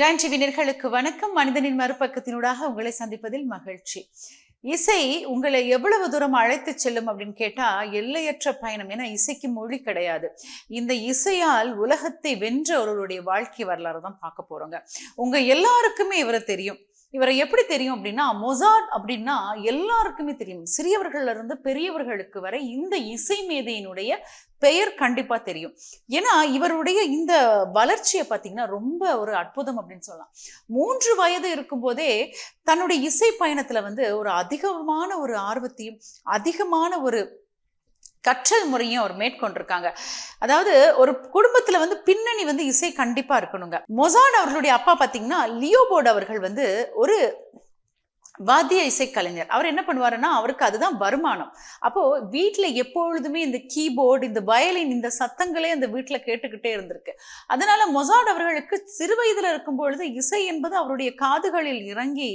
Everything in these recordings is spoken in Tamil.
டான் வணக்கம். மனிதனின் மறுபக்கத்தினூடாக உங்களை சந்திப்பதில் மகிழ்ச்சி. இசை உங்களை எவ்வளவு தூரம் அழைத்து செல்லும் அப்படின்னு கேட்டா எல்லையற்ற பயணம். ஏன்னா இசைக்கு மொழி கிடையாது. இந்த இசையால் உலகத்தை வென்ற ஒருவருடைய வாழ்க்கை வரலாறு தான் பார்க்க போறோங்க. உங்க எல்லாருக்குமே இவரை தெரியும். இவரை எப்படி தெரியும் அப்படின்னா மொசாட் அப்படின்னா எல்லாருக்குமே தெரியும். சிறியவர்கள்ல இருந்து பெரியவர்களுக்கு வரை இந்த இசை மேதையினுடைய பெயர் கண்டிப்பா தெரியும். ஏன்னா இவருடைய இந்த வளர்ச்சியை பார்த்தீங்கன்னா ரொம்ப ஒரு அற்புதம் அப்படின்னு சொல்லலாம். மூன்று வயது இருக்கும்போதே தன்னுடைய இசை பயணத்துல வந்து ஒரு அதிகமான ஒரு ஆர்வத்தையும் அதிகமான ஒரு கற்றல் முறையும் அவர் மேற்கொண்டிருக்காங்க. அதாவது ஒரு குடும்பத்தில் வந்து பின்னணி வந்து இசை கண்டிப்பாக இருக்கணுங்க. மொசாட் அவர்களுடைய அப்பா பார்த்தீங்கன்னா லியோபோர்ட் அவர்கள் வந்து ஒரு வாத்திய இசைக்கலைஞர் அவர் என்ன பண்ணுவாருன்னா அவருக்கு அதுதான் வருமானம். அப்போ வீட்டில் எப்பொழுதுமே இந்த கீபோர்டு இந்த வயலின் இந்த சத்தங்களே அந்த வீட்டில் கேட்டுக்கிட்டே இருந்திருக்கு. அதனால மொசாட் அவர்களுக்கு சிறு வயதில் இருக்கும் பொழுது இசை என்பது அவருடைய காதுகளில் இறங்கி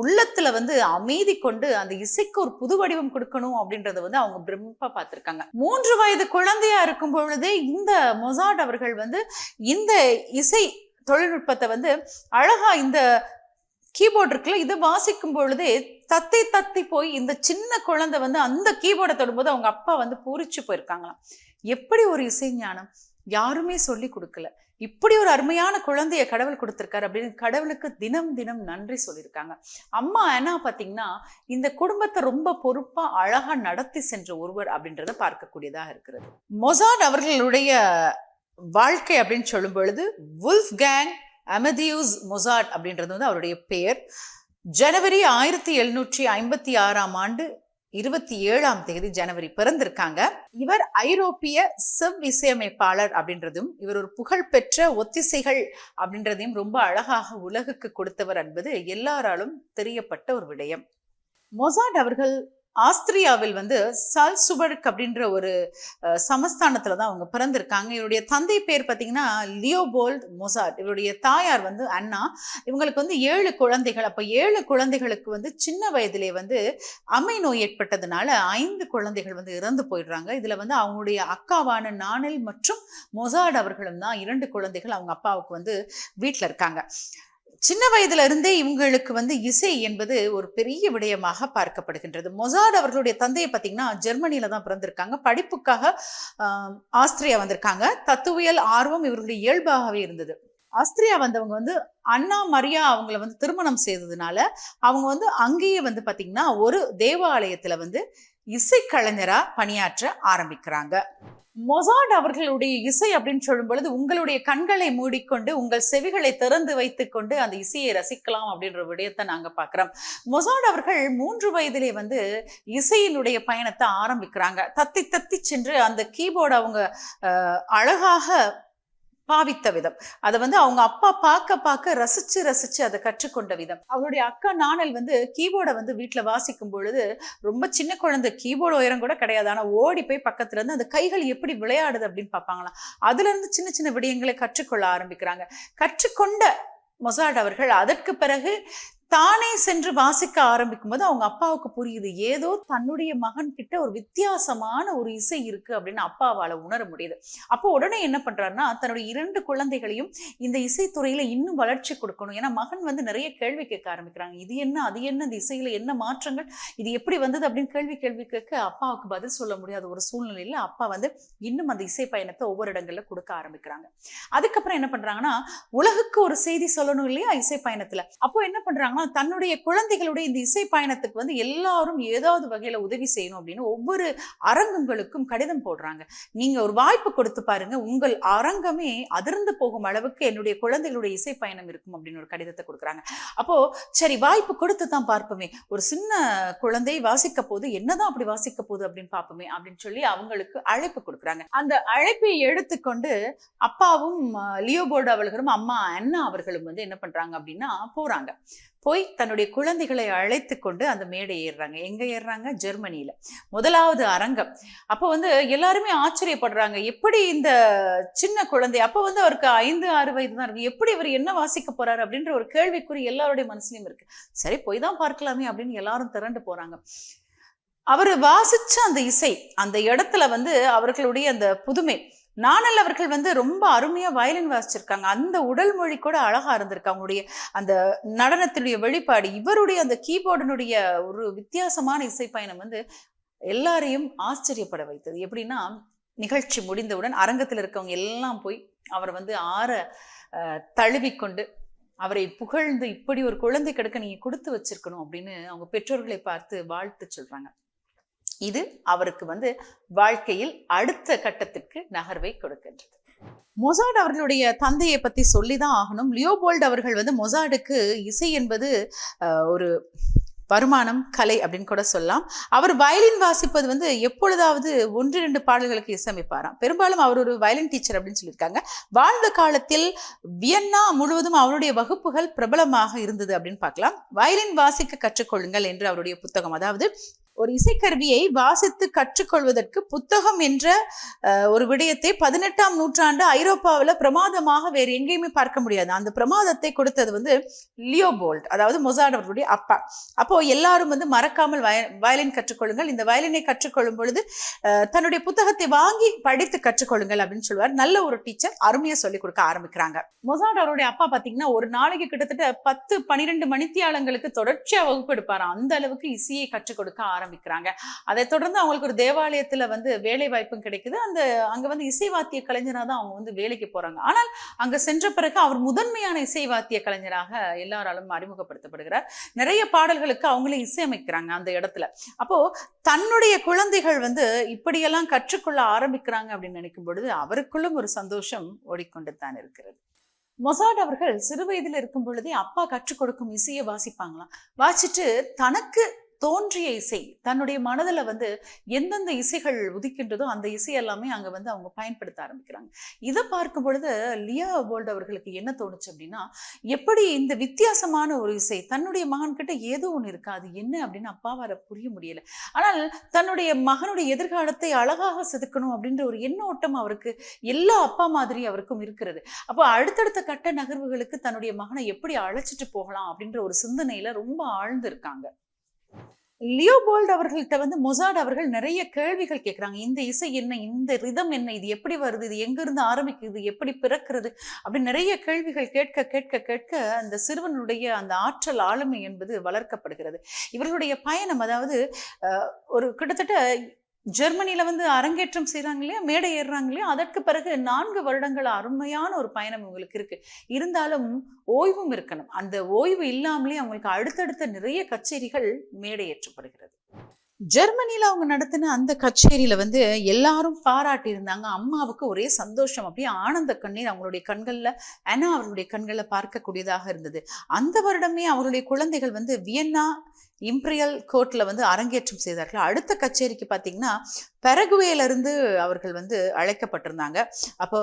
உள்ளத்துல வந்து அமைதி கொண்டு அந்த இசைக்கு ஒரு புது வடிவம் கொடுக்கணும் அப்படின்றத வந்து அவங்க பிரமிப்பா பார்த்திருக்காங்க. மூன்று வயது குழந்தையா இருக்கும் பொழுதே இந்த மொசாட் அவர்கள் வந்து இந்த இசை தொழில்நுட்பத்தை வந்து அழகா இந்த கீபோர்டு இருக்குல்ல இதை வாசிக்கும் பொழுதே தத்தி தத்தி போய் இந்த சின்ன குழந்தை வந்து அந்த கீபோர்டை தொடும்போது அவங்க அப்பா வந்து பூரிச்சு போயிருக்காங்களாம். எப்படி ஒரு இசை ஞானம்? யாருமே சொல்லி கொடுக்கல. இப்படி ஒரு அருமையான குழந்தைய கடவுள் கொடுத்துருக்காரு அப்படின்னு கடவுளுக்கு தினம் தினம் நன்றி சொல்லியிருக்காங்க. அம்மா என்ன பார்த்தீங்கன்னா இந்த குடும்பத்தை ரொம்ப பொறுப்பா அழகா நடத்தி சென்ற ஒருவர் அப்படின்றத பார்க்கக்கூடியதாக இருக்கிறது. மொசாட் அவர்களுடைய வாழ்க்கை அப்படின்னு சொல்லும் பொழுது வுல்ஃப் கேங் அமதியூஸ் மொசாட் அப்படின்றது வந்து அவருடைய பெயர். ஜனவரி ஆயிரத்தி எழுநூற்றி ஐம்பத்தி ஆறாம் ஆண்டு இருபத்தி ஏழாம் தேதி ஜனவரி பிறந்திருக்காங்க. இவர் ஐரோப்பிய செவ் இசையமைப்பாளர் அப்படின்றதும் இவர் ஒரு புகழ்பெற்ற ஒத்திசைகள் அப்படின்றதையும் ரொம்ப அழகாக உலகுக்கு கொடுத்தவர் என்பது எல்லாராலும் தெரியப்பட்ட ஒரு விடயம். மொசாட் அவர்கள் ஆஸ்திரியாவில் வந்து சல்சுபர்க் அப்படின்ற ஒரு சமஸ்தானத்தில் தான் அவங்க பிறந்திருக்காங்க. இவருடைய தந்தை பேர் பார்த்தீங்கன்னா லியோபோல்ட் மொசாட். இவருடைய தாயார் வந்து அண்ணா. இவங்களுக்கு வந்து ஏழு குழந்தைகள். அப்போ ஏழு குழந்தைகளுக்கு வந்து சின்ன வயதிலே வந்து அம்மை நோய் ஏற்பட்டதுனால ஐந்து குழந்தைகள் வந்து இறந்து போயிடுறாங்க. இதில் வந்து அவங்களுடைய அக்காவான நானல் மற்றும் மொசாட் அவர்களும் தான் இரண்டு குழந்தைகள் அவங்க அப்பாவுக்கு வந்து வீட்டில் இருக்காங்க. சின்ன வயதுல இருந்தே இவங்களுக்கு வந்து இசை என்பது ஒரு பெரிய விடயமாக பார்க்கப்படுகின்றது. மொசாட் அவர்களுடைய தந்தையை பார்த்தீங்கன்னா ஜெர்மனியில தான் பிறந்திருக்காங்க. படிப்புக்காக ஆஸ்திரியா வந்திருக்காங்க. தத்துவியல் ஆர்வம் இவர்களுடைய இயல்பாகவே இருந்தது. ஆஸ்திரியா வந்தவங்க வந்து அண்ணா மரியா அவங்கள வந்து திருமணம் செய்ததுனால அவங்க வந்து அங்கேயே வந்து பார்த்தீங்கன்னா ஒரு தேவாலயத்தில் வந்து இசைக்கலைஞரா பணியாற்ற ஆரம்பிக்கிறாங்க. மொசாட் அவர்களுடைய இசை அப்படின்னு சொல்லும் பொழுது உங்களுடைய கண்களை மூடிக்கொண்டு உங்கள் செவிகளை திறந்து வைத்துக்கொண்டு அந்த இசையை ரசிக்கலாம் அப்படின்ற விடயத்தை நாங்கள் பார்க்குறோம். மொசாட் அவர்கள் மூன்று வயதிலே வந்து இசையினுடைய பயணத்தை ஆரம்பிக்கிறாங்க. தத்தி தத்தி சென்று அந்த கீபோர்டு அவங்க அழகாக பாவித்த விதம். அதை வந்து அவங்க அப்பா பார்க்க பார்க்க ரசிச்சு ரசிச்சு அதை கற்றுக்கொண்ட விதம். அவருடைய அக்கா நாணல் வந்து கீபோர்டை வந்து வீட்டில் வாசிக்கும் பொழுது ரொம்ப சின்ன குழந்தை கீபோர்டு உயரம் கூட கிடையாது. ஆனால் ஓடி போய் பக்கத்துல இருந்து அந்த கைகள் எப்படி விளையாடுது அப்படின்னு பார்ப்பாங்களாம். அதுல இருந்து சின்ன சின்ன விடயங்களை கற்றுக்கொள்ள ஆரம்பிக்கிறாங்க. கற்றுக்கொண்ட மொசாட் அவர்கள் அதற்கு பிறகு தானே சென்று வாசிக்க ஆரம்பிக்கும் போது அவங்க அப்பாவுக்கு புரியுது ஏதோ தன்னுடைய மகன் கிட்ட ஒரு வித்தியாசமான ஒரு இசை இருக்கு அப்படின்னு அப்பாவால் உணர முடியுது. அப்போ உடனே என்ன பண்றாருன்னா தன்னுடைய இரண்டு குழந்தைகளையும் இந்த இசைத்துறையில இன்னும் வளர்ச்சி கொடுக்கணும். ஏன்னா மகன் வந்து நிறைய கேள்வி கேட்க ஆரம்பிக்கிறாங்க. இது என்ன அது என்ன இந்த இசையில என்ன மாற்றங்கள் இது எப்படி வந்தது அப்படின்னு கேள்வி கேள்வி கேட்க அப்பாவுக்கு பதில் சொல்ல முடியாத ஒரு சூழ்நிலையில அப்பா வந்து இன்னும் அந்த இசை பயணத்தை ஒவ்வொரு இடங்கள்ல கொடுக்க ஆரம்பிக்கிறாங்க. அதுக்கப்புறம் என்ன பண்றாங்கன்னா உலகுக்கு ஒரு செய்தி சொல்லணும் இல்லையா இசை பயணத்துல. அப்போ என்ன பண்றாங்கன்னா தன்னுடைய குழந்தைகளுடைய இந்த இசை பயணத்துக்கு வந்து எல்லாரும் ஏதாவது வகையில உதவி செய்யணும் அப்படின்னு ஒவ்வொரு அரங்கங்களுக்கும் கடிதம் போடுறாங்க. நீங்க ஒரு வாய்ப்பு கொடுத்து பாருங்க. உங்கள் அரங்கமே அதிர்ந்து போகும் அளவுக்கு என்னுடைய குழந்தைகளுடைய இசை பயணம் இருக்கும் அப்படின்னு ஒரு கடிதத்தை கொடுக்குறாங்க. அப்போ சரி வாய்ப்பு கொடுத்து தான் பார்ப்போமே. ஒரு சின்ன குழந்தை வாசிக்க போது என்னதான் அப்படி வாசிக்க போகுது அப்படின்னு பார்ப்போமே அப்படின்னு சொல்லி அவங்களுக்கு அழைப்பு கொடுக்குறாங்க. அந்த அழைப்பை எடுத்துக்கொண்டு அப்பாவும் லியோபோர்டு அவர்களும் அம்மா அண்ணா அவர்களும் வந்து என்ன பண்றாங்க அப்படின்னா போறாங்க. போய் தன்னுடைய குழந்தைகளை அழைத்து கொண்டு அந்த மேடை ஏறுறாங்க. எங்கே ஏறுறாங்க? ஜெர்மனியில். முதலாவது அரங்கம். அப்போ வந்து எல்லாருமே ஆச்சரியப்படுறாங்க. எப்படி இந்த சின்ன குழந்தை அப்போ வந்து அவருக்கு ஐந்து ஆறு வயது தான் இருக்கு. எப்படி இவர் என்ன வாசிக்க போறாரு அப்படின்ற ஒரு கேள்விக்குறி எல்லாருடைய மனசுலையும் இருக்கு. சரி போய் தான் பார்க்கலாமே அப்படின்னு எல்லாரும் திரண்டு போறாங்க. அவர் வாசிச்ச அந்த இசை அந்த இடத்துல வந்து அவர்களுடைய அந்த புதுமை. நானல் அவர்கள் வந்து ரொம்ப அருமையாக வயலின் வாசிச்சிருக்காங்க. அந்த உடல் மொழி கூட அழகாக இருந்திருக்கு. அவங்களுடைய அந்த நடனத்தினுடைய வெளிப்பாடு இவருடைய அந்த கீபோர்டினுடைய ஒரு வித்தியாசமான இசை பயணம் வந்து எல்லாரையும் ஆச்சரியப்பட வைத்தது. எப்படின்னா நிகழ்ச்சி முடிந்தவுடன் அரங்கத்தில் இருக்கவங்க எல்லாம் போய் அவரை வந்து ஆற தழுவிக்கொண்டு அவரை புகழ்ந்து இப்படி ஒரு குழந்தை கிடக்க நீங்கள் கொடுத்து வச்சிருக்கணும் அப்படின்னு அவங்க பெற்றோர்களை பார்த்து வாழ்த்து சொல்கிறாங்க இது அவருக்கு வந்து வாழ்க்கையில் அடுத்த கட்டத்திற்கு நகர்வை கொடுக்கின்றது. மொசாட் அவர்களுடைய தந்தையை பத்தி சொல்லிதான் ஆகணும். லியோபோல்ட் அவர்கள் வந்து மொசாடுக்கு இசை என்பது ஒரு வருமானம் கலை அப்படின்னு கூட சொல்லலாம். அவர் வயலின் வாசிப்பது வந்து எப்பொழுதாவது ஒன்று ரெண்டு பாடல்களுக்கு இசையமைப்பாராம். பெரும்பாலும் அவர் ஒரு வயலின் டீச்சர் அப்படின்னு சொல்லியிருக்காங்க. வாழ்ந்த காலத்தில் வியன்னா முழுவதும் அவருடைய வகுப்புகள் பிரபலமாக இருந்தது அப்படின்னு பார்க்கலாம். வயலின் வாசிக்க கற்றுக்கொள்ளுங்கள் என்று அவருடைய புத்தகம் அதாவது ஒரு இசைக்கருவியை வாசித்து கற்றுக்கொள்வதற்கு புத்தகம் என்ற ஒரு விடயத்தை பதினெட்டாம் நூற்றாண்டு ஐரோப்பாவில் பிரமாதமாக வேறு எங்கேயுமே பார்க்க முடியாது. அந்த பிரமாதத்தை கொடுத்தது வந்து லியோபோல்ட் அதாவது மொசாட் அவர்களுடைய அப்பா. அப்போ எல்லாரும் வந்து மறக்காமல் வய வயலின் கற்றுக்கொள்ளுங்கள். இந்த வயலினை கற்றுக்கொள்ளும் பொழுது தன்னுடைய புத்தகத்தை வாங்கி படித்து கற்றுக்கொள்ளுங்கள் அப்படின்னு சொல்லுவார். நல்ல ஒரு டீச்சர் அருமையாக சொல்லிக் கொடுக்க ஆரம்பிக்கிறாங்க. மொசாட் அவருடைய அப்பா பார்த்தீங்கன்னா ஒரு நாளைக்கு கிட்டத்தட்ட பத்து பன்னிரெண்டு மணித்தியாலங்களுக்கு தொடர்ச்சியாக வகுப்பு எடுப்பாராம். அந்த அளவுக்கு இசையை கற்றுக் கொடுக்க ஆரம்பிக்கிறாங்க. அதை தொடர்ந்து அவங்களுக்கு ஒரு தேவாலயத்துல வந்து வேலை வாய்ப்பும் கிடைக்குது. அந்த அங்க வந்து இசை வாத்திய கலைஞராக தான் அவங்க வந்து வேலைக்கு போறாங்க. ஆனால் அங்க சென்ற பிறகு அவர் முதன்மையான இசை வாத்திய கலைஞராக எல்லாராலும் அறிமுகப்படுத்தப்படுகிறார். நிறைய பாடல்களுக்கு அவங்களே இசையமைக்கிறாங்க அந்த இடத்துல. அப்போ தன்னுடைய குழந்தைகள் வந்து இப்படியெல்லாம் கற்றுக்கொள்ள ஆரம்பிக்கிறாங்க அப்படின்னு நினைக்கும் பொழுது அவருக்குள்ளும் ஒரு சந்தோஷம் ஓடிக்கொண்டு தான் இருக்கிறது. மொசாட் அவர்கள் சிறு வயதில் இருக்கும் பொழுதே அப்பா கற்றுக் கொடுக்கும் இசையை வாசிப்பாங்களாம். வாசிச்சுட்டு தனக்கு தோன்றிய இசை. தன்னுடைய மனதில் வந்து எந்தெந்த இசைகள் உதிக்கின்றதோ அந்த இசை எல்லாமே அங்கே வந்து அவங்க பயன்படுத்த ஆரம்பிக்கிறாங்க. இதை பார்க்கும் பொழுது லியா போல்ட் அவர்களுக்கு என்ன தோணுச்சு அப்படின்னா எப்படி இந்த வித்தியாசமான ஒரு இசை தன்னுடைய மகன்கிட்ட ஏதோ ஒன்று இருக்காது அது என்ன அப்படின்னு அப்பாவார புரிய முடியல. ஆனால் தன்னுடைய மகனுடைய எதிர்காலத்தை அழகாக செதுக்கணும் அப்படின்ற ஒரு எண்ணோட்டம் அவருக்கு எல்லா அப்பா மாதிரி அவருக்கும் இருக்கிறது. அப்போ அடுத்தடுத்த கட்ட நகர்வுகளுக்கு தன்னுடைய மகனை எப்படி அழைச்சிட்டு போகலாம் அப்படின்ற ஒரு சிந்தனையில ரொம்ப ஆழ்ந்து இருக்காங்க லியோபோல்ட் அவர்கள்ட்ட வந்து மொசாட் அவர்கள் நிறைய கேள்விகள் கேட்குறாங்க இந்த இசை என்ன? இந்த ரிதம் என்ன? இது எப்படி வருது? இது எங்கிருந்து ஆரம்பிக்குது? எப்படி பிறக்கிறது? அப்படின்னு நிறைய கேள்விகள் கேட்க கேட்க கேட்க அந்த சிறுவனுடைய அந்த ஆற்றல் ஆளுமை என்பது வளர்க்கப்படுகிறது. இவர்களுடைய பயணம் அதாவது ஒரு கிட்டத்தட்ட ஜெர்மனியில் வந்து அரங்கேற்றம் செய்கிறாங்க இல்லையா? மேடை ஏறுறாங்க இல்லையா? அதற்கு பிறகு நான்கு வருடங்கள் அருமையான ஒரு பயணம் இவங்களுக்கு இருக்கு. இருந்தாலும் ஓய்வும் இருக்கணும். அந்த ஓய்வு இல்லாமலே அவங்களுக்கு அடுத்தடுத்த நிறைய கச்சேரிகள் மேடை ஏற்றப்படுகிறது அவங்க நடத்தின அந்த கச்சேரியில வந்து எல்லாரும் பாராட்டி இருந்தாங்க. அம்மாவுக்கு ஒரே சந்தோஷம். அப்படியே ஆனந்த கண்ணீர் அவங்களுடைய கண்களில் ஏன்னா அவர்களுடைய கண்களை பார்க்கக்கூடியதாக இருந்தது. அந்த வருடமே அவருடைய குழந்தைகள் வந்து வியன்னா இம்ப்ரியல் கோர்ட்டில் வந்து அரங்கேற்றம் செய்தார்கள். அடுத்த கச்சேரிக்கு பார்த்தீங்கன்னா பெரகுவேலருந்து அவர்கள் வந்து அழைக்கப்பட்டிருந்தாங்க. அப்போ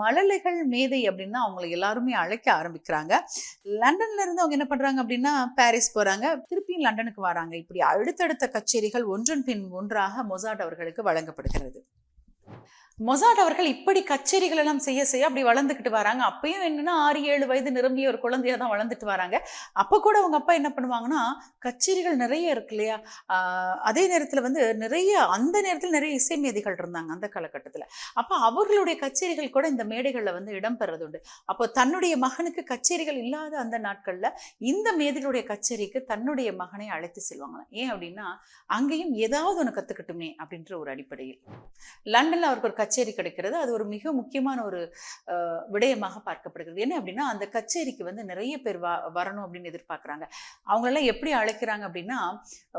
மழலைகள் மேதை அப்படின்னா அவங்களை எல்லாருமே அழைக்க ஆரம்பிக்கிறாங்க. லண்டன்ல இருந்து அவங்க என்ன பண்றாங்க அப்படின்னா பாரிஸ் போறாங்க. திருப்பியும் லண்டனுக்கு வராங்க. இப்படி அடுத்தடுத்த கச்சேரிகள் ஒன்றன் பின் ஒன்றாக மொசாட் அவர்களுக்கு வழங்கப்படுகிறது. மொசாட் அவர்கள் இப்படி கச்சேரிகள் எல்லாம் செய்ய செய்ய அப்படி வளர்ந்துக்கிட்டு வராங்க. அப்பயும் என்னன்னா ஆறு ஏழு வயது நிரம்பிய ஒரு குழந்தையா தான் வளர்ந்துட்டு வராங்க. அப்போ கூட அவங்க அப்பா என்ன பண்ணுவாங்கன்னா கச்சேரிகள் நிறைய இருக்கு இல்லையா? ஆஹ் அதே நேரத்துல வந்து நிறைய அந்த நேரத்தில் நிறைய இசை மேதிகள் இருந்தாங்க அந்த காலகட்டத்துல. அப்போ அவர்களுடைய கச்சேரிகள் கூட இந்த மேடைகள்ல வந்து இடம்பெறது உண்டு அப்போ தன்னுடைய மகனுக்கு கச்சேரிகள் இல்லாத அந்த நாட்கள்ல இந்த மேதிகளுடைய கச்சேரிக்கு தன்னுடைய மகனை அழைத்து செல்வாங்க. ஏன் அப்படின்னா அங்கேயும் ஏதாவது ஒன்று கத்துக்கட்டுமே அப்படின்ற ஒரு அடிப்படையில். லண்டன்ல அவருக்கு ஒரு கச்சேரி கிடைக்கிறது. அது ஒரு மிக முக்கியமான ஒரு விடயமாக பார்க்கப்படுகிறது. என்ன அப்படின்னா அந்த கச்சேரிக்கு வந்து நிறைய பேர் வ வரணும் அப்படின்னு எதிர்பார்க்குறாங்க. அவங்களெல்லாம் எப்படி அழைக்கிறாங்க அப்படின்னா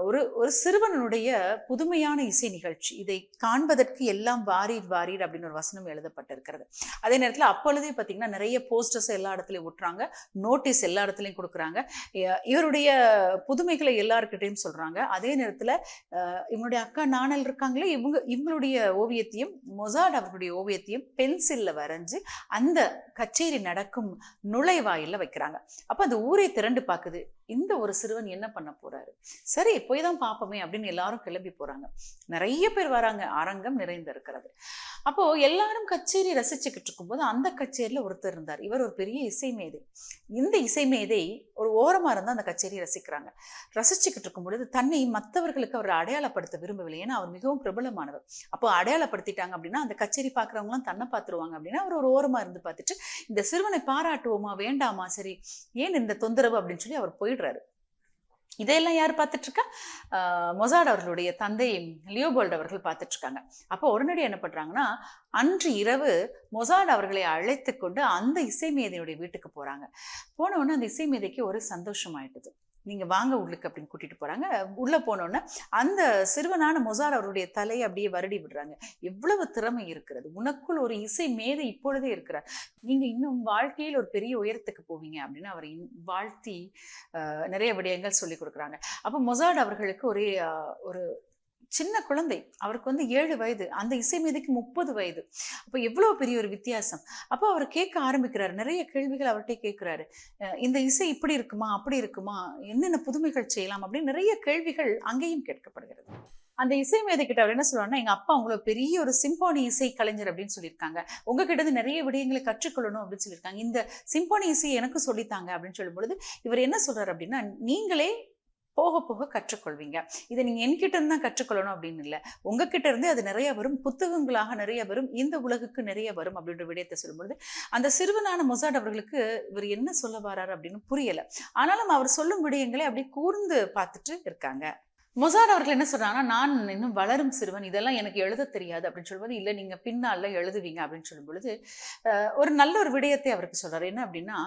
ஒரு ஒரு சிறுவனுடைய புதுமையான இசை நிகழ்ச்சி. இதை காண்பதற்கு எல்லாம் வாரீர் வாரீர் அப்படின்னு ஒரு வசனம் எழுதப்பட்டிருக்கிறது. அதே நேரத்தில் அப்பொழுதே பார்த்தீங்கன்னா நிறைய போஸ்டர்ஸ் எல்லா இடத்துலையும் ஒட்டுறாங்க. நோட்டீஸ் எல்லா இடத்துலையும் கொடுக்குறாங்க. இவருடைய புதுமைகளை எல்லாருக்கிட்டையும் சொல்றாங்க. அதே நேரத்தில் இவங்களுடைய அக்கா நாணல் இருக்காங்களே இவங்க இவங்களுடைய ஓவியத்தையும் மொசாட் அவர்களுடைய ஓவியத்தையும் பென்சில்ல வரைஞ்சு அந்த கச்சேரி நடக்கும் நுழைவாயில வைக்கிறாங்க. அப்ப அந்த ஊரை திரண்டு பார்க்குது இந்த ஒரு சிறுவன் என்ன பண்ண போறாரு? சரி போய் தான் பார்ப்போமே அப்படின்னு எல்லாரும் கிளம்பி போறாங்க. நிறைய பேர் வராங்க. அரங்கம் நிறைந்து இருக்கிறது. அப்போ எல்லாரும் கச்சேரி ரசிச்சுக்கிட்டு இருக்கும்போது அந்த கச்சேரியில ஒருத்தர் இருந்தார். இவர் ஒரு பெரிய இசை மேதை. இந்த இசை மேதை ஒரு ஓரமா இருந்தால் அந்த கச்சேரியை ரசிக்கிறாங்க. ரசிச்சுக்கிட்டு இருக்கும் பொழுது தன்னை மற்றவர்களுக்கு அவர் அடையாளப்படுத்த விரும்பவில்லை. ஏன்னா அவர் மிகவும் பிரபலமானவர். அப்போ அடையாளப்படுத்திட்டாங்க அப்படின்னா அந்த கச்சேரி பார்க்குறவங்களாம் தன்னை பார்த்துருவாங்க அப்படின்னா அவர் ஒரு ஓரமாக இருந்து பார்த்துட்டு இந்த சிறுவனை பாராட்டுவோமா வேண்டாமா சரி ஏன் இந்த தொந்தரவு அப்படின்னு சொல்லி அவர் போயிடுறாரு. இதையெல்லாம் யார் பார்த்துட்டு இருக்கா மொசாட் அவர்களுடைய தந்தை லியோபோல்ட் அவர்கள் பார்த்துட்டு இருக்காங்க அப்போ உடனடி என்ன பண்றாங்கன்னா அன்று இரவு மொசாட் அவர்களை அழைத்து கொண்டு அந்த இசை மேதையுடைய வீட்டுக்கு போறாங்க. போன உடனே அந்த இசை மேதைக்கு ஒரு சந்தோஷம் ஆயிட்டுது நீங்கள் வாங்க உள்ளுக்கு அப்படின்னு கூட்டிகிட்டு போகிறாங்க உள்ளே போனோன்னே அந்த சிறுவனான மொசார் அவருடைய தலையை அப்படியே வருடி விடுறாங்க. எவ்வளவு திறமை இருக்கிறது. உனக்குள் ஒரு இசை மேதை இப்பொழுதே இருக்கிறார். நீங்கள் இன்னும் வாழ்க்கையில் ஒரு பெரிய உயரத்துக்கு போவீங்க அப்படின்னு அவரை இன்- வாழ்த்தி நிறைய விடயங்கள் சொல்லி கொடுக்குறாங்க. அப்போ மொசாட் அவர்களுக்கு ஒரே ஒரு சின்ன குழந்தை அவருக்கு வந்து ஏழு வயது அந்த இசை மீதுக்கு முப்பது வயது. அப்போ எவ்வளோ பெரிய ஒரு வித்தியாசம். அப்போ அவர் கேட்க ஆரம்பிக்கிறாரு. நிறைய கேள்விகள் அவர்கிட்ட கேட்குறாரு. இந்த இசை இப்படி இருக்குமா அப்படி இருக்குமா என்னென்ன புதுமைகள் செய்யலாம் அப்படின்னு நிறைய கேள்விகள் அங்கேயும் கேட்கப்படுகிறது. அந்த இசை மேதை கிட்ட அவர் என்ன சொல்லுவாருன்னா எங்க அப்பா உங்களை பெரிய ஒரு சிம்போனி இசை கலைஞர் அப்படின்னு சொல்லியிருக்காங்க. உங்ககிட்ட இருந்து நிறைய விடயங்களை கற்றுக்கொள்ளணும் அப்படின்னு சொல்லியிருக்காங்க. இந்த சிம்போனி இசை எனக்கு சொல்லித்தாங்க அப்படின்னு சொல்லும் பொழுது இவர் என்ன சொல்றாரு அப்படின்னா நீங்களே போக போக கற்றுக்கொள்வீங்க. இதை நீங்க என்கிட்ட இருந்து தான் கற்றுக்கொள்ளணும் அப்படின்னு இல்லை. உங்ககிட்ட இருந்து அது நிறைய வரும். புத்தகங்களாக நிறைய வரும். இந்த உலகுக்கு நிறைய வரும் அப்படின்ற விடயத்தை சொல்லும்பொழுது அந்த சிறுவனான மொசாட் அவர்களுக்கு இவர் என்ன சொல்ல வராரு அப்படின்னு புரியல. ஆனாலும் அவர் சொல்லும் விடயங்களை அப்படியே கூர்ந்து பார்த்துட்டு இருக்காங்க. மொசாட் அவர்கள் என்ன சொல்றாங்கன்னா நான் இன்னும் வளரும் சிறுவன். இதெல்லாம் எனக்கு எழுத தெரியாது அப்படின்னு சொல்லும்போது இல்லை நீங்க பின்னால் எழுதுவீங்க அப்படின்னு சொல்லும்பொழுது அஹ், ஒரு நல்ல ஒரு விடயத்தை அவருக்கு சொல்கிறார் என்ன அப்படின்னா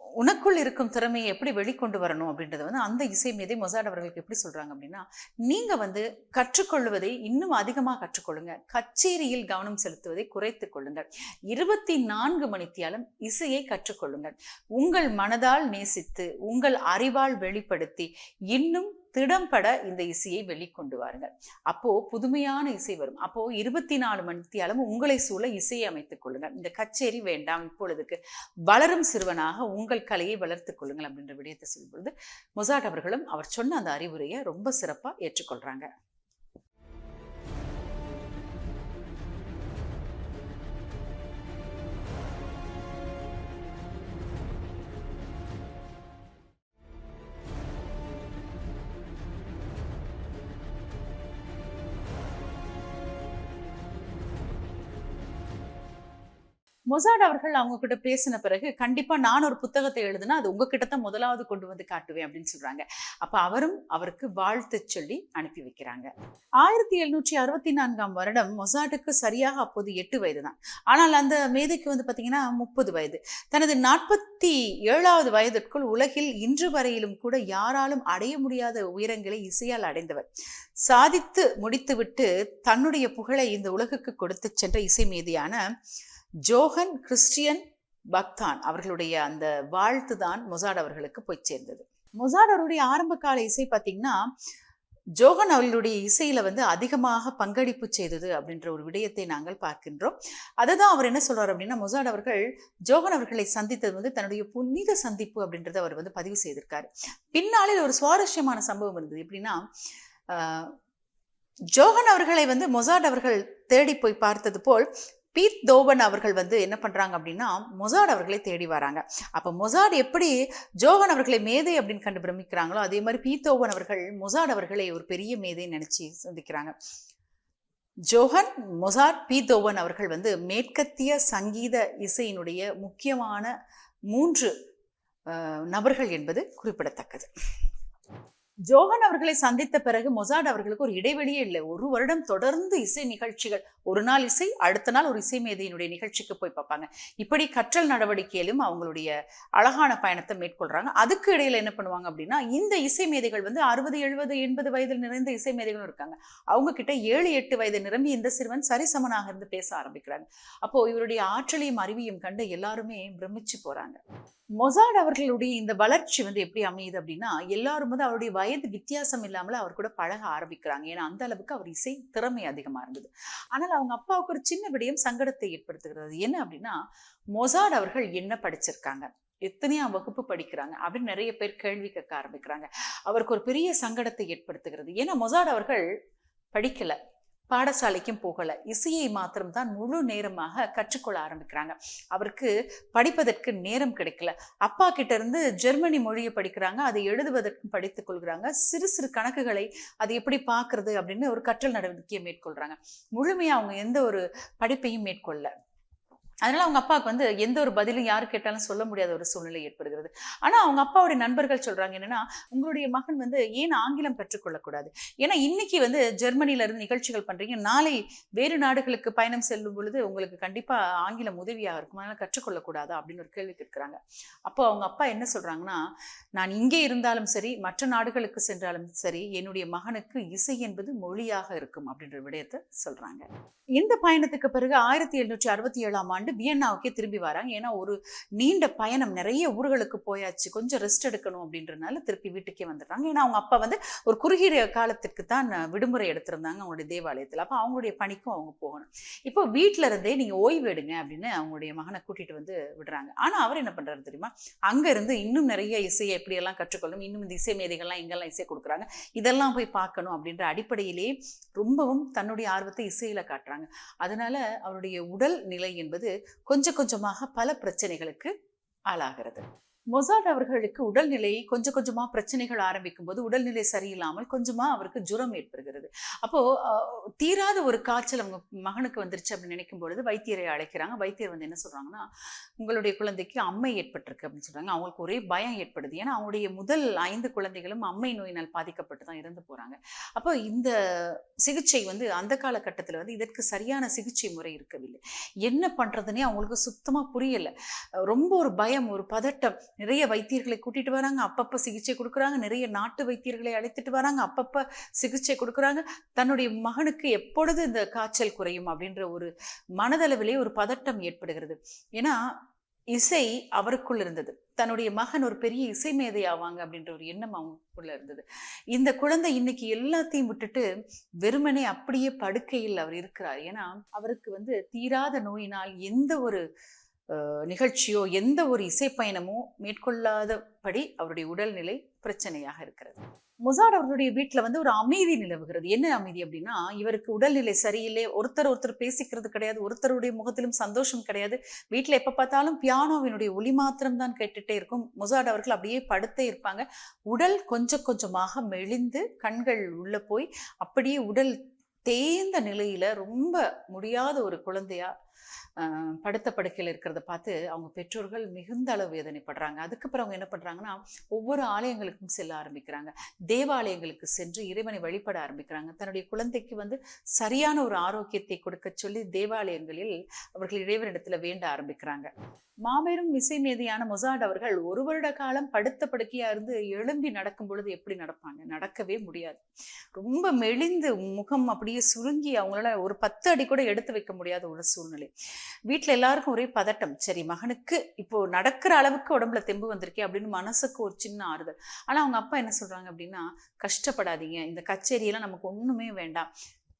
உனக்குள் இருக்கும் திறமையை எப்படி வெளிக்கொண்டு வரணும் அப்படின்றத வந்து அந்த இசை மீதே மொசாட் அவர்களுக்கு எப்படி சொல்றாங்க அப்படின்னா நீங்க வந்து கற்றுக்கொள்வதை இன்னும் அதிகமாக கற்றுக்கொள்ளுங்க. கச்சேரியில் கவனம் செலுத்துவதை குறைத்துக் கொள்ளுங்கள். இருபத்தி நான்கு மணித்தியாலும் இசையை கற்றுக்கொள்ளுங்கள். உங்கள் மனதால் நேசித்து உங்கள் அறிவால் வெளிப்படுத்தி இன்னும் திடம்பட இந்த இசையை வெளிக்கொண்டு வாருங்கள். அப்போ புதுமையான இசை வரும். அப்போ இருபத்தி நாலு மணித்தியாலும் உங்களை சூழ இசையை அமைத்துக் கொள்ளுங்கள். இந்த கச்சேரி வேண்டாம் இப்பொழுதுக்கு. வளரும் சிறுவனாக உங்கள் கலையை வளர்த்துக் கொள்ளுங்கள் அப்படின்ற விடயத்தை சொல்லும்பொழுது மொசாட் அவர்களும் அவர் சொன்ன அந்த அறிவுரையை ரொம்ப சிறப்பாக ஏற்றுக்கொள்றாங்க. மொசாட் அவர்கள் அவங்க கிட்ட பேசின பிறகு கண்டிப்பா நான் ஒரு புத்தகத்தை எழுதுனா அது உங்ககிட்ட தான் முதலாவது கொண்டு வந்து காட்டுவேன் அப்படின்னு சொல்றாங்க. அப்ப அவரும் அவருக்கு வாழ்த்து சொல்லி அனுப்பி வைக்கிறாங்க. ஆயிரத்தி எழுநூற்றி அறுபத்தி நான்காம் வருடம் மொசாட்டுக்கு சரியாக அப்போது எட்டு வயது தான். ஆனால் அந்த மேதைக்கு வந்து பாத்தீங்கன்னா முப்பது வயது. தனது நாற்பத்தி ஏழாவது வயதிற்குள் உலகில் இன்று வரையிலும் கூட யாராலும் அடைய முடியாத உயரங்களை இசையால் அடைந்தவர். சாதித்து முடித்துவிட்டு தன்னுடைய புகழை இந்த உலகுக்கு கொடுத்து சென்ற இசை மேதையான ஜோஹன் கிறிஸ்டியன் பக்தான் அவர்களுடைய அந்த வாழ்த்து தான் மொசாட் அவர்களுக்கு போய் சேர்ந்தது. மொசாட் அவருடைய ஆரம்ப கால இசை பார்த்தீங்கன்னா ஜோகன் அவர்களுடைய இசையில வந்து அதிகமாக பங்களிப்பு செய்தது அப்படின்ற ஒரு விடயத்தை நாங்கள் பார்க்கின்றோம். அதை தான் அவர் என்ன சொல்றாரு அப்படின்னா மொசாட் அவர்கள் ஜோகன் அவர்களை சந்தித்தது வந்து தன்னுடைய புனித சந்திப்பு அப்படின்றத அவர் வந்து பதிவு செய்திருக்காரு. பின்னாளில் ஒரு சுவாரஸ்யமான சம்பவம் இருந்தது. எப்படின்னா ஜோகன் அவர்களை வந்து மொசாட் அவர்கள் தேடி போய் பார்த்தது போல் பீத் தோபன் அவர்கள் வந்து என்ன பண்ணுறாங்க அப்படின்னா மொசாட் அவர்களை தேடி வராங்க. அப்போ மொசாட் எப்படி ஜோகன் அவர்களை மேதை அப்படின்னு கண்டு பிரமிக்கிறாங்களோ அதே மாதிரி பீத்தோவன் அவர்கள் மொசாட் அவர்களை ஒரு பெரிய மேதைன்னு நினச்சி சந்திக்கிறாங்க. ஜோஹன் மொசாட் பீத்தோவன் அவர்கள் வந்து மேற்கத்திய சங்கீத இசையினுடைய முக்கியமான மூன்று நபர்கள் என்பது குறிப்பிடத்தக்கது. ஜோஹன் அவர்களை சந்தித்த பிறகு மொசாட் அவர்களுக்கு ஒரு இடைவெளியே இல்லை. ஒரு வருடம் தொடர்ந்து இசை நிகழ்ச்சிகள் ஒரு நாள் இசை அடுத்த நாள் ஒரு இசை மேதையினுடைய நிகழ்ச்சிக்கு போய் பார்ப்பாங்க. இப்படி கற்றல் நடவடிக்கையிலும் அவங்களுடைய அழகான பயணத்தை மேற்கொள்றாங்க. அதுக்கு இடையில என்ன பண்ணுவாங்க அப்படின்னா இந்த இசை மேதைகள் வந்து அறுபது எழுபது எண்பது வயதில் நிறைந்த இசை மேதைகளும் இருக்காங்க. அவங்க கிட்ட ஏழு எட்டு வயது நிரம்பி இந்த சிறுவன் சரிசமனாக இருந்து பேச ஆரம்பிக்கிறாங்க. அப்போ இவருடைய ஆற்றலையும் அறிவையும் கண்டு எல்லாருமே பிரமிச்சு போறாங்க. மொசாட் அவர்களுடைய இந்த வளர்ச்சி வந்து எப்படி அமையுது அப்படின்னா எல்லாரும் வந்து அவருடைய வயது வித்தியாசம் இல்லாமல் அவர் கூட பழக ஆரம்பிக்கிறாங்க. ஏன்னா அந்த அளவுக்கு அவர் இசை திறமை அதிகமா இருந்தது. ஆனால் அவங்க அப்பாவுக்கு ஒரு சின்ன விடயம் சங்கடத்தை ஏற்படுத்துகிறது. என்ன அப்படின்னா மொசாட் அவர்கள் என்ன படிச்சிருக்காங்க? எத்தனையாம் வகுப்பு படிக்கிறாங்க? அப்படின்னு நிறைய பேர் கேள்வி கேட்க ஆரம்பிக்கிறாங்க. அவருக்கு ஒரு பெரிய சங்கடத்தை ஏற்படுத்துகிறது. ஏன்னா மொசாட் அவர்கள் படிக்கல. பாடசாலைக்கும் போகல. இசையை மாத்திரம் தான் முழு நேரமாக கற்றுக்கொள்ள ஆரம்பிக்கிறாங்க. அவருக்கு படிப்பதற்கு நேரம் கிடைக்கல. அப்பா கிட்ட இருந்து ஜெர்மனி மொழியை படிக்கிறாங்க. அதை எழுதுவதற்கும் படித்துக் கொள்கிறாங்க. சிறு சிறு கணக்குகளை அது எப்படி பார்க்கிறது அப்படின்னு ஒரு கற்றல் நடவடிக்கையை மேற்கொள்றாங்க. முழுமையா அவங்க எந்த ஒரு படிப்பையும் மேற்கொள்ள அதனால அவங்க அப்பாவுக்கு வந்து எந்த ஒரு பதிலும் யாரு கேட்டாலும் சொல்ல முடியாத ஒரு சூழ்நிலை ஏற்படுகிறது. ஆனா அவங்க அப்பாவுடைய நண்பர்கள் சொல்றாங்க என்னன்னா உங்களுடைய மகன் வந்து ஏன் ஆங்கிலம் கற்றுக்கொள்ளக்கூடாது? ஏன்னா இன்னைக்கு வந்து ஜெர்மனில இருந்து நிகழ்ச்சிகள் பண்றீங்க. நாளை வேறு நாடுகளுக்கு பயணம் செல்லும் பொழுது உங்களுக்கு கண்டிப்பா ஆங்கிலம் உதவியாக இருக்கும். அதனால கற்றுக்கொள்ளக்கூடாதா? அப்படின்னு ஒரு கேள்வி கேட்கிறாங்க. அப்போ அவங்க அப்பா என்ன சொல்றாங்கன்னா நான் இங்கே இருந்தாலும் சரி மற்ற நாடுகளுக்கு சென்றாலும் சரி என்னுடைய மகனுக்கு இசை என்பது மொழியாக இருக்கும். அப்படின்ற விடயத்தை சொல்றாங்க. இந்த பயணத்துக்கு பிறகு ஆயிரத்தி எழுநூற்றி அறுபத்தி ஏழாம் ஆண்டு வியன்னாவுக்கே திரும்பி வராங்க. ஏன்னா ஒரு நீண்ட பயணம் நிறைய ஊர்களுக்கு போயாச்சு. கொஞ்சம் ரெஸ்ட் எடுக்கணும் அப்படின்றனால திருப்பி வீட்டுக்கே வந்துடுறாங்க. ஏன்னா அவங்க அப்பா வந்து ஒரு குறுகிய காலத்திற்கு தான் விடுமுறை எடுத்திருந்தாங்க அவங்களுடைய தேவாலயத்தில். அப்போ அவங்களுடைய பணிக்கும் அவங்க போகணும். இப்போ வீட்டில் இருந்தே நீங்கள் ஓய்வு எடுங்க அப்படின்னு அவங்களுடைய மகனை கூட்டிகிட்டு வந்து விடுறாங்க. ஆனால் அவர் என்ன பண்ணுறாரு தெரியுமா? அங்கே இருந்து இன்னும் நிறைய இசையை எப்படியெல்லாம் கற்றுக்கொள்ளும் இன்னும் இந்த இசை மேதைகள்லாம் எங்கெல்லாம் இசை கொடுக்குறாங்க. இதெல்லாம் போய் பார்க்கணும் அப்படின்ற அடிப்படையிலேயே ரொம்பவும் தன்னுடைய ஆர்வத்தை இசையில் காட்டுறாங்க. அதனால அவருடைய உடல் நிலை என்பது கொஞ்சம் கொஞ்சமாக பல பிரச்சனைகளுக்கு ஆளாகிறது. மொசாட் அவர்களுக்கு உடல்நிலை கொஞ்சம் கொஞ்சமா பிரச்சனைகள் ஆரம்பிக்கும் போது உடல்நிலை சரியில்லாமல் கொஞ்சமா அவருக்கு ஜுரம் ஏற்படுகிறது. அப்போ தீராத ஒரு காய்ச்சல் அவங்க மகனுக்கு வந்துருச்சு அப்படின்னு நினைக்கும் பொழுது வைத்தியரை அழைக்கிறாங்க. வைத்தியர் வந்து என்ன சொல்றாங்கன்னா உங்களுடைய குழந்தைக்கு அம்மை ஏற்பட்டிருக்கு அப்படின்னு சொல்றாங்க. அவங்களுக்கு ஒரே பயம் ஏற்படுது. ஏன்னா அவங்களுடைய முதல் ஐந்து குழந்தைகளும் அம்மை நோயினால் பாதிக்கப்பட்டு தான் இறந்து போறாங்க. அப்போ இந்த சிகிச்சை வந்து அந்த காலகட்டத்தில் வந்து இதற்கு சரியான சிகிச்சை முறை இருக்கவில்லை. என்ன பண்றதுன்னே அவங்களுக்கு சுத்தமா புரியல. ரொம்ப ஒரு பயம் ஒரு பதட்டம். நிறைய வைத்தியர்களை கூட்டிட்டு வராங்க. அப்பப்போ சிகிச்சை கொடுக்குறாங்க. நிறைய நாட்டு வைத்தியர்களை அழைத்துட்டு வராங்க. அப்பப்போ சிகிச்சை கொடுக்குறாங்க. தன்னுடைய மகனுக்கு எப்பொழுது இந்த காய்ச்சல் குறையும் அப்படின்ற ஒரு மனதளவிலே ஒரு பதட்டம் ஏற்படுகிறது. ஏன்னா இசை அவருக்குள் இருந்தது. தன்னுடைய மகன் ஒரு பெரிய இசை மேதை ஆவாங்க அப்படின்ற ஒரு எண்ணம் அவங்களுக்குள்ள இருந்தது. இந்த குழந்தை இன்னைக்கு எல்லாத்தையும் விட்டுட்டு வெறுமனே அப்படியே படுக்கையில் அவர் இருக்கிறார். ஏன்னா அவருக்கு வந்து தீராத நோயினால் எந்த ஒரு நிகழ்ச்சியோ எந்த ஒரு இசை பயணமோ மேற்கொள்ளாதபடி அவருடைய உடல்நிலை பிரச்சனையாக இருக்கிறது. முசாட் அவர்களுடைய வீட்டில் வந்து ஒரு அமைதி நிலவுகிறது. என்ன அமைதி அப்படின்னா இவருக்கு உடல்நிலை சரியில்லை ஒருத்தர் ஒருத்தர் பேசிக்கிறது கிடையாது ஒருத்தருடைய முகத்திலும் சந்தோஷம் கிடையாது. வீட்டில் எப்போ பார்த்தாலும் பியானோவினுடைய ஒலி மாத்திரம் தான் கேட்டுட்டே இருக்கும். முசாட் அவர்கள் அப்படியே படுத்தே இருப்பாங்க. உடல் கொஞ்சம் கொஞ்சமாக மெலிந்து கண்கள் உள்ளே போய் அப்படியே உடல் தேய்ந்த நிலையில் ரொம்ப முடியாத ஒரு குழந்தையா படுத்த படுக்கையில் இருக்கிறத பார்த்து அவங்க பெற்றோர்கள் மிகுந்த அளவு வேதனைப்படுறாங்க. அதுக்கப்புறம் அவங்க என்ன பண்ணுறாங்கன்னா ஒவ்வொரு ஆலயங்களுக்கும் செல்ல ஆரம்பிக்கிறாங்க. தேவாலயங்களுக்கு சென்று இறைவனை வழிபட ஆரம்பிக்கிறாங்க. தன்னுடைய குழந்தைக்கு வந்து சரியான ஒரு ஆரோக்கியத்தை கொடுக்க சொல்லி தேவாலயங்களில் அவர்கள் இறைவனிடத்தில் வேண்ட ஆரம்பிக்கிறாங்க. மாபெரும் இசை மேதையான மொசாட் அவர்கள் ஒரு வருட காலம் படுத்த படுக்கையாக இருந்து எழும்பி நடக்கும் பொழுது எப்படி நடப்பாங்க? நடக்கவே முடியாது. ரொம்ப மெலிந்து முகம் அப்படியே சுருங்கி அவங்களால ஒரு பத்து அடி கூட எடுத்து வைக்க முடியாத ஒரு சூழ்நிலை. வீட்டில் எல்லாருக்கும் ஒரே பதட்டம். சரி மகனுக்கு இப்போ நடக்கிற அளவுக்கு உடம்புல தெம்பு வந்திருக்கே அப்படின்னு மனசுக்கு ஒரு சின்ன ஆறுதல். ஆனா அவங்க அப்பா என்ன சொல்றாங்க அப்படின்னா கஷ்டப்படாதீங்க. இந்த கச்சேரியெல்லாம் நமக்கு ஒண்ணுமே வேண்டாம்.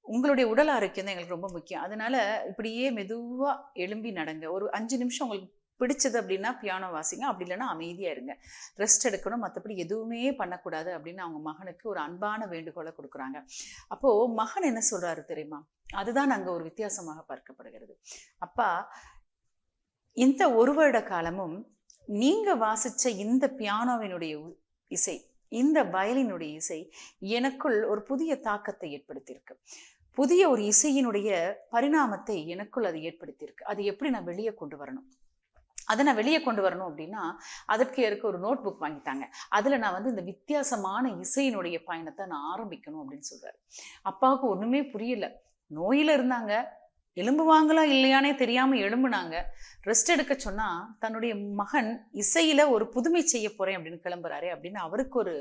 உங்களுடைய உடல் ஆரோக்கியம் தான் எங்களுக்கு ரொம்ப முக்கியம். அதனால இப்படியே மெதுவா எழும்பி நடங்க. ஒரு அஞ்சு நிமிஷம் உங்களுக்கு பிடிச்சது அப்படின்னா பியானோ வாசிங்க. அப்படி இல்லைன்னா அமைதியா இருங்க. ரெஸ்ட் எடுக்கணும். மற்றபடி எதுவுமே பண்ணக்கூடாது அப்படின்னு அவங்க மகனுக்கு ஒரு அன்பான வேண்டுகோளை கொடுக்குறாங்க. அப்போ மகன் என்ன சொல்றாரு தெரியுமா? அதுதான் அங்க ஒரு வித்தியாசமாக பார்க்கப்படுகிறது. அப்பா இந்த ஒரு வருட காலமும் நீங்க வாசிச்ச இந்த பியானோவினுடைய உ- இசை இந்த வயலினுடைய இசை எனக்குள் ஒரு புதிய தாக்கத்தை ஏற்படுத்தியிருக்கு. புதிய ஒரு இசையினுடைய பரிணாமத்தை எனக்குள் அது ஏற்படுத்தியிருக்கு. அது எப்படி நான் வெளியே கொண்டு வரணும்? அதை நான் வெளியே கொண்டு வரணும் அப்படின்னா அதற்கு இருக்க ஒரு நோட் புக் வாங்கிட்டாங்க. அதில் நான் வந்து இந்த வித்தியாசமான இசையினுடைய பயணத்தை நான் ஆரம்பிக்கணும் அப்படின்னு சொல்கிறாரு அப்பாவுக்கு ஒன்றுமே புரியல. நோயில் இருந்தாங்க. எலும்புவாங்களா இல்லையானே தெரியாமல் எழும்புனாங்க. ரெஸ்ட் எடுக்க சொன்னால் தன்னுடைய மகன் இசையில் ஒரு புதுமை செய்ய போகிறேன் அப்படின்னு கிளம்புறாரு அப்படின்னு அவருக்கு ஒரு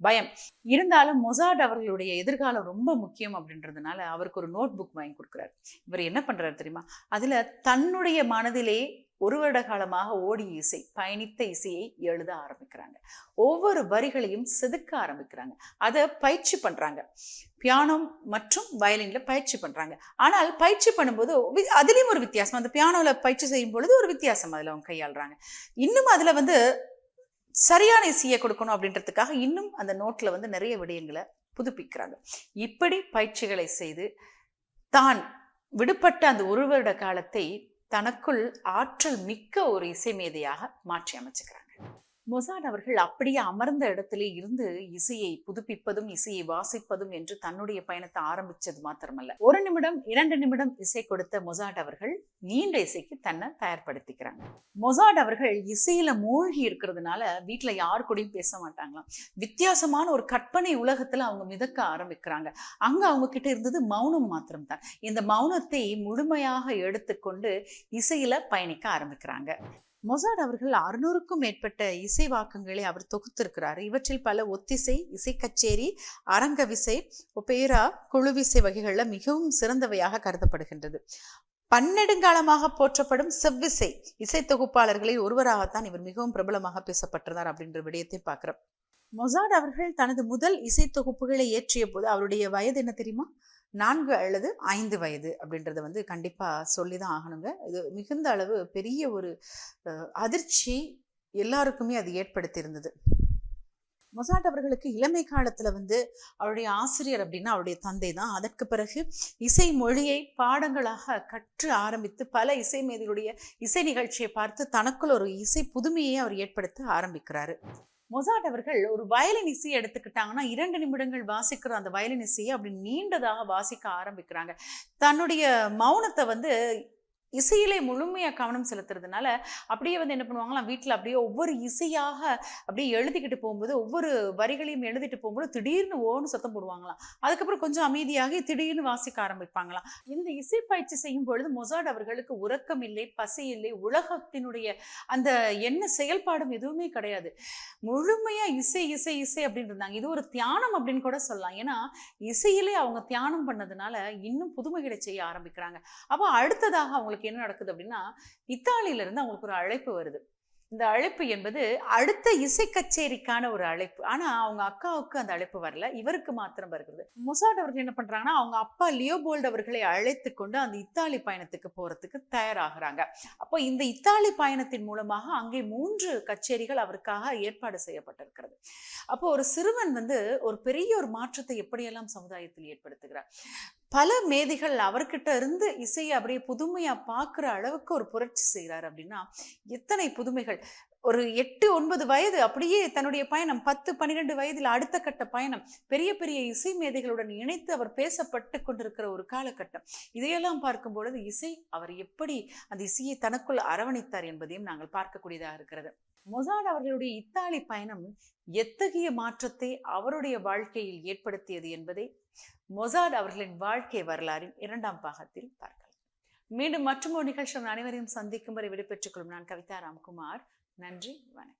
பயம். இருந்தாலும் மொசாட் அவர்களுடைய எதிர்காலம் ரொம்ப முக்கியம் அப்படின்றதுனால அவருக்கு ஒரு நோட் புக் வாங்கி கொடுக்குறாரு. இவர் என்ன பண்ணுறாரு தெரியுமா? அதில் தன்னுடைய மனதிலே ஒரு வருட காலமாக ஓடிய இசை பயணித்த இசையை எழுத ஆரம்பிக்கிறாங்க. ஒவ்வொரு வரிகளையும் செதுக்க ஆரம்பிக்கிறாங்க. அதை பயிற்சி பண்ணுறாங்க பியானோ மற்றும் வயலினில் பயிற்சி பண்ணுறாங்க ஆனால் பயிற்சி பண்ணும்போது வி- ஒரு வித்தியாசம். அந்த பியானோவில் பயிற்சி செய்யும் பொழுது ஒரு வித்தியாசம் அதில் அவங்க கையாளுறாங்க. இன்னும் அதில் வந்து சரியான இசையை கொடுக்கணும் அப்படின்றதுக்காக இன்னும் அந்த நோட்டில் வந்து நிறைய விடயங்களை புதுப்பிக்கிறாங்க. இப்படி பயிற்சிகளை செய்து தான் விடுபட்ட அந்த ஒரு வருட காலத்தை தனக்குள் ஆற்றல் மிக்க ஒரு இசை மேதையாக மாற்றி அமைச்சுக்கிறாங்க. மொசாட் அவர்கள் அப்படியே அமர்ந்த இடத்திலே இருந்து இசையை புதுப்பிப்பதும் இசையை வாசிப்பதும் என்று தன்னுடைய பயணத்தை ஆரம்பிச்சது மாத்திரமல்ல. ஒரு நிமிடம் இரண்டு நிமிடம் இசை கொடுத்த மொசாட் அவர்கள் நீண்ட இசைக்கு தன்னை தயார்படுத்திக்கிறாங்க. மொசாட் அவர்கள் இசையில மூழ்கி இருக்கிறதுனால வீட்டுல யாரு கூடயும் பேச மாட்டாங்களாம். வித்தியாசமான ஒரு கற்பனை உலகத்துல அவங்க மிதக்க ஆரம்பிக்கிறாங்க. அங்க அவங்க கிட்ட இருந்தது மௌனம் மாத்திரம்தான். இந்த மௌனத்தை முழுமையாக எடுத்துக்கொண்டு இசையில பயணிக்க ஆரம்பிக்கிறாங்க. மொசாட் அவர்கள் அறுநூறுக்கும் மேற்பட்ட இசை வாக்கங்களை அவர் தொகுத்திருக்கிறார். இவற்றில் பல ஒத்திசை இசை கச்சேரி அரங்க விசை ஒபேரா குழுவிசை வகைகளில் மிகவும் சிறந்தவையாக கருதப்படுகின்றது. பன்னெடுங்காலமாக போற்றப்படும் செவ்விசை இசை தொகுப்பாளர்களில் ஒருவராகத்தான் இவர் மிகவும் பிரபலமாக பேசப்பட்டிருந்தார் அப்படின்ற விடயத்தை பார்க்கிறோம். மொசாட் அவர்கள் தனது முதல் இசை தொகுப்புகளை இயற்றிய போது அவருடைய வயது என்ன தெரியுமா? நான்கு அல்லது ஐந்து வயது அப்படின்றத வந்து கண்டிப்பாக சொல்லி தான் ஆகணுங்க. இது மிகுந்த அளவு பெரிய ஒரு அதிர்ச்சி எல்லாருக்குமே அது ஏற்படுத்தியிருந்தது. மொசாட் அவர்களுக்கு இளமை காலத்தில் வந்து அவருடைய ஆசிரியர் அப்படின்னா அவருடைய தந்தை தான் அதற்கு பிறகு இசை மொழியை பாடங்களாக கற்று ஆரம்பித்து பல இசை மேதைகளுடைய இசை நிகழ்ச்சியை பார்த்து தனக்குள் ஒரு இசை புதுமையை அவர் ஏற்படுத்த ஆரம்பிக்கிறாரு. மொசாட் அவர்கள் ஒரு வயலின் இசையை எடுத்துக்கிட்டாங்கன்னா இரண்டு நிமிடங்கள் வாசிக்கிற அந்த வயலின் இசையை அப்படி நீண்டதாக வாசிக்க ஆரம்பிக்கிறாங்க. தன்னுடைய மௌனத்தை வந்து இசையிலே முழுமையாக கவனம் செலுத்துறதுனால அப்படியே வந்து என்ன பண்ணுவாங்களாம் வீட்டில் அப்படியே ஒவ்வொரு இசையாக அப்படியே எழுதிக்கிட்டு போகும்போது ஒவ்வொரு வரிகளையும் எழுதிட்டு போகும்போது திடீர்னு ஓன்னு சத்தம் போடுவாங்களாம். அதுக்கப்புறம் கொஞ்சம் அமைதியாகி திடீர்னு வாசிக்க ஆரம்பிப்பாங்களாம். இந்த இசை பயிற்சி செய்யும் பொழுது மொசாட் அவர்களுக்கு உறக்கம் இல்லை பசி இல்லை உலகத்தினுடைய அந்த என்ன செயல்பாடும் எதுவுமே கிடையாது. முழுமையாக இசை இசை இசை அப்படின்னு இருந்தாங்க. இது ஒரு தியானம் அப்படின்னு கூட சொல்லலாம். ஏன்னா இசையிலே அவங்க தியானம் பண்ணதுனால இன்னும் புதுமைகளை செய்ய ஆரம்பிக்கிறாங்க. அப்போ அடுத்ததாக அவங்களுக்கு என்ன நடக்குது அப்படின்னா இத்தாலியில இருந்து அவங்களுக்கு ஒரு அழைப்பு வருது. இந்த அழைப்பு என்பது அடுத்த இசை கச்சேரிக்கான ஒரு அழைப்பு. ஆனா அவங்க அக்காவுக்கு அந்த அழைப்பு வரல இவருக்கு மாத்திரம் வருகிறது. மொசாட் அவர்கள் என்ன பண்றாங்கன்னா அவங்க அப்பா லியோபோல்ட் அவர்களை அழைத்து கொண்டு அந்த இத்தாலி பயணத்துக்கு போறதுக்கு தயாராகிறாங்க. அப்போ இந்த இத்தாலி பயணத்தின் மூலமாக அங்கே மூன்று கச்சேரிகள் அவருக்காக ஏற்பாடு செய்யப்பட்டிருக்கிறது. அப்போ ஒரு சிறுவன் வந்து ஒரு பெரிய ஒரு மாற்றத்தை எப்படியெல்லாம் சமுதாயத்தில் ஏற்படுத்துகிறார்? பல மேதைகள் அவர்கிட்ட இருந்து இசையை அப்படியே புதுமையா பார்க்குற அளவுக்கு ஒரு புரட்சி செய்கிறார் அப்படின்னா எத்தனை புதுமைகள். ஒரு எட்டு ஒன்பது வயது அப்படியே தன்னுடைய பயணம் பத்து பன்னிரெண்டு வயதில் அடுத்த கட்ட பயணம் பெரிய பெரிய இசை மேதைகளுடன் இணைத்து அவர் பேசப்பட்டு கொண்டிருக்கிற ஒரு காலகட்டம். இதையெல்லாம் பார்க்கும் பொழுது இசை அவர் எப்படி அந்த இசையை தனக்குள் அரவணைத்தார் என்பதையும் நாங்கள் பார்க்கக்கூடியதாக இருக்கிறது. மொசாட் அவர்களுடைய இத்தாலி பயணம் எத்தகைய மாற்றத்தை அவருடைய வாழ்க்கையில் ஏற்படுத்தியது என்பதை மொசாட் அவர்களின் வாழ்க்கை வரலாறின் இரண்டாம் பாகத்தில் பார்க்கலாம். மீண்டும் மற்றும் ஒரு நிகழ்ச்சி அனைவரையும் சந்திக்கும் வரை விடைபெற்றுக் கொள்ளும் நான் கவிதா ராம்குமார். நன்றி வணக்கம்.